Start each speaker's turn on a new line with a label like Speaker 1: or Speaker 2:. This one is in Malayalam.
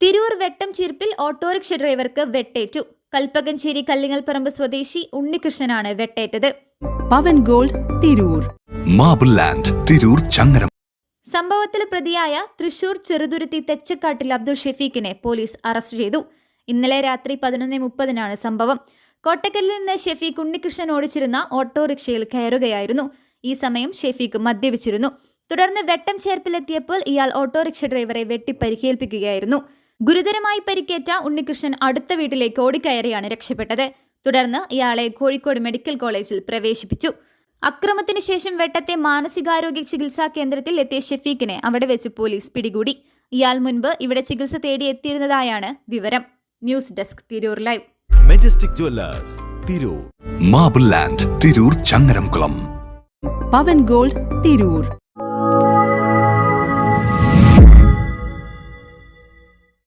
Speaker 1: തിരൂർ വെട്ടം ചീർപ്പിൽ ഓട്ടോറിക്ഷ ഡ്രൈവർക്ക് വെട്ടേറ്റു. കൽപ്പകഞ്ചേരി കല്ലിങ്ങൽപ്പറമ്പ് സ്വദേശി ഉണ്ണികൃഷ്ണനാണ് വെട്ടേറ്റത്.
Speaker 2: Pavan gold Tirur.
Speaker 3: Marble land Tirur Changaram.
Speaker 1: സംഭവത്തിൽ പ്രതിയായ തൃശൂർ ചെറുതുരുത്തി തെച്ചക്കാട്ടിൽ അബ്ദുൾ ഷെഫീഖിനെ പോലീസ് അറസ്റ്റ് ചെയ്തു. ഇന്നലെ രാത്രി പതിനൊന്ന് മുപ്പതിനാണ് സംഭവം. കോട്ടക്കലിൽ നിന്ന് ഷെഫീഖ് ഉണ്ണികൃഷ്ണൻ ഓടിച്ചിരുന്ന ഓട്ടോറിക്ഷയിൽ കയറുകയായിരുന്നു. ഈ സമയം ഷെഫീഖ് മദ്യപിച്ചിരുന്നു. തുടർന്ന് വെട്ടം ചേർപ്പിലെത്തിയപ്പോൾ ഇയാൾ ഓട്ടോറിക്ഷ ഡ്രൈവറെ വെട്ടി പരിക്കേൽപ്പിക്കുകയായിരുന്നു ഗുരുതരമായി പരിക്കേറ്റ ഉണ്ണികൃഷ്ണൻ അടുത്ത വീട്ടിലേക്ക് ഓടിക്കയറിയാണ് രക്ഷപ്പെട്ടത്. തുടർന്ന് ഇയാളെ കോഴിക്കോട് മെഡിക്കൽ കോളേജിൽ പ്രവേശിപ്പിച്ചു. അക്രമത്തിന് ശേഷം വെട്ടത്തെ മാനസികാരോഗ്യ ചികിത്സാ കേന്ദ്രത്തിൽ എത്തിയ ഷെഫീഖിനെ അവിടെ വെച്ച് പോലീസ് പിടികൂടി. ഇയാൾ മുൻപ് ഇവിടെ ചികിത്സ തേടി എത്തിയിരുന്നതായാണ് വിവരം. News desk Tirur live.
Speaker 4: Majestic jewellers Tirur.
Speaker 3: Marble land Tirur Changaramkulam.
Speaker 2: Pavan gold Tirur.